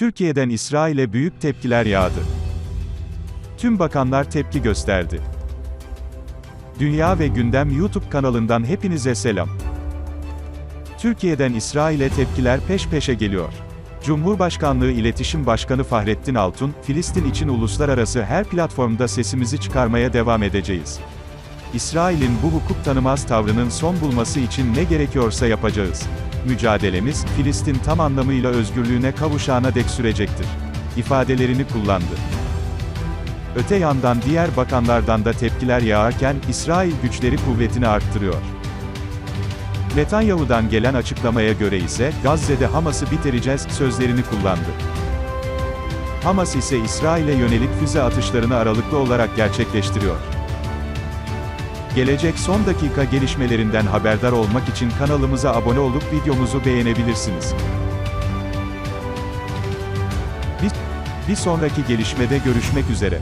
Türkiye'den İsrail'e büyük tepkiler yağdı. Tüm bakanlar tepki gösterdi. Dünya ve Gündem YouTube kanalından hepinize selam. Türkiye'den İsrail'e tepkiler peş peşe geliyor. Cumhurbaşkanlığı İletişim Başkanı Fahrettin Altun, Filistin için uluslararası her platformda sesimizi çıkarmaya devam edeceğiz. İsrail'in bu hukuk tanımaz tavrının son bulması için ne gerekiyorsa yapacağız. Mücadelemiz, Filistin tam anlamıyla özgürlüğüne kavuşana dek sürecektir. ifadelerini kullandı. Öte yandan diğer bakanlardan da tepkiler yağarken, İsrail güçleri kuvvetini arttırıyor. Netanyahu'dan gelen açıklamaya göre ise, Gazze'de Hamas'ı bitireceğiz, sözlerini kullandı. Hamas ise İsrail'e yönelik füze atışlarını aralıklı olarak gerçekleştiriyor. Gelecek son dakika gelişmelerinden haberdar olmak için kanalımıza abone olup videomuzu beğenebilirsiniz. Bir, bir sonraki gelişmede görüşmek üzere.